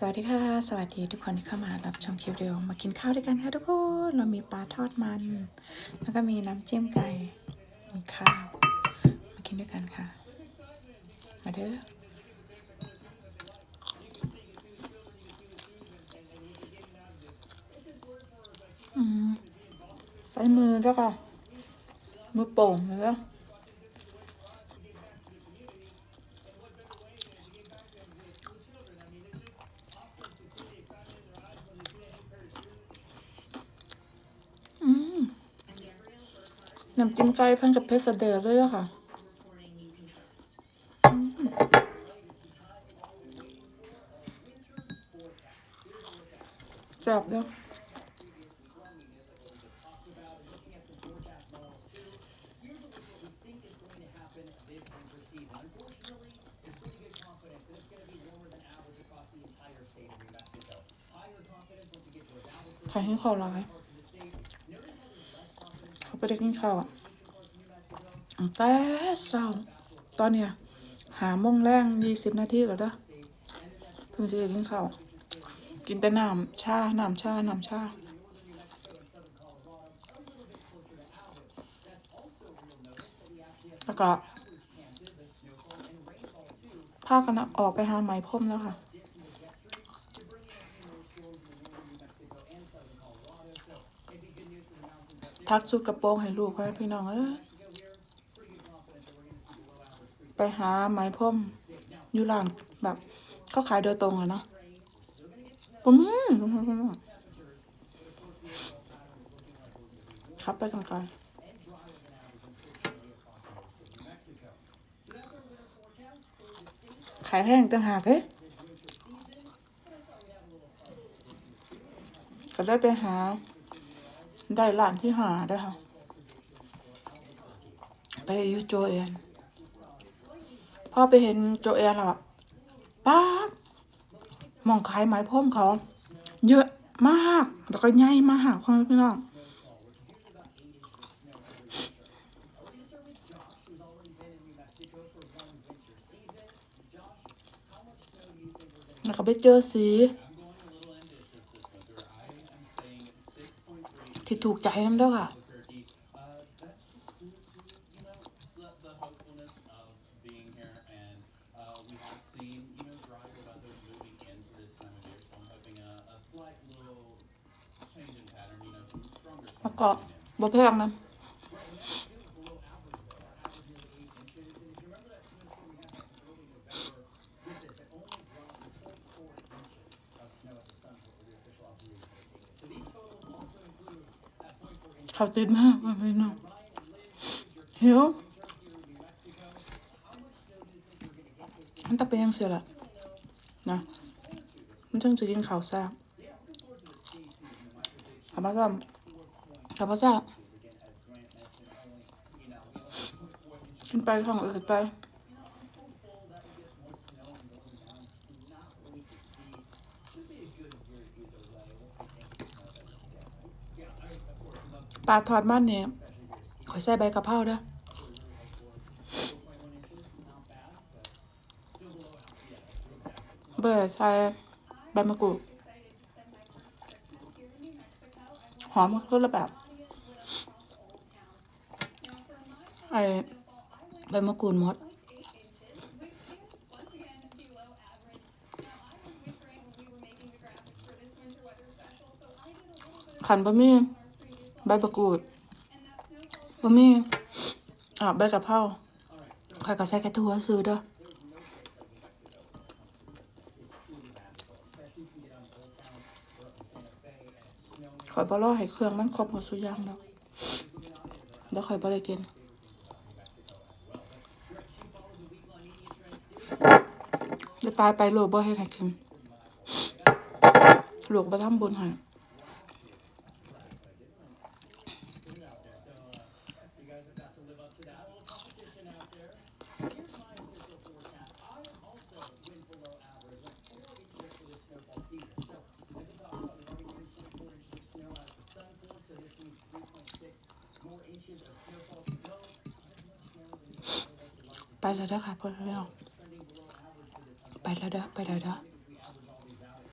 สวัสดีค่ะ สวัสดีทุกคนที่เข้ามารับชมคลิปวิดีโอมากินข้าวด้วยกันค่ะทุกคน เรามีปลาทอดมัน แล้วก็มีน้ำจิ้มไก่ มีข้าว มากินด้วยกันค่ะ มาเด้อใส่มือเจ้าค่ะ มือโป่งเลยแล้ว อืม น้ำจิ้มไก่พิ่งกับเพชรเดอร์เลยค่ะอืมแซ่บเด้อใครให้ข้าร้าย ไปได้กินข้าวอะแต่เช้าตอนเนี้ยหาโมงแรงยี่สิบนาทีแล้วเด้อเพิ่งจะได้กินข้าวกินแต่น้ำชา น้ำชา น้ำชาแล้วก็พากันนะออกไปหาไหมพรมแล้วค่ะ ทักชุดกระโปรงให้ลูกให้พี่น้องเอ้ยไปหาไหมพรมอยู่ร้านแบบเขาขายโดยตรงอะเนาะผมครับไปกันกันขายแพงต่างหากเฮ้ก็ได้ไปหา ได้ร้านที่หาได้ค่ะ ไปอยูโจเอนพ่อไปเห็นโจเอนแล้วอะป๊ามองขายไม้พรมเขา เยอะมาก แล้วก็ใหญ่มากพ่อพี่น้องแล้วก็ไปเจอสี ที่ถูกใจนั่นด้วยค่ะ แล้วก็บะเพงนะ เขาติดมากพ่อแม่พี่น้องหิวมันตะเป็นยังเสียละนะมันต้องจะกินข้าวซาขับมาซ้ำขับมาซ่บกินไปข้างอื่นไป ปลาทอดมันเนี่ยขอยใส่ใบกะเพราเด้อเบอร์ใส่ใบมะกรูดหอมคนละแบบไอใบมะกรูดมดขันบะหมี่ ใบมะกูดบะมี่อ่าใบกะเพราข่อยก็ใส่กระทั่วซื้อเด้อข่อยบ่รอให้เครื่องมันครบหมดสุกอย่างดอกเดี๋ยวข่อยบ่ได้กินจะตายไปโลกบ่เฮ็ดให้กินหลูกบ่ทำบุญให้ ไปแล้วเด้อค่ะพ่อพี่น้องไปแล้วเด้อไปแล้วเด้อ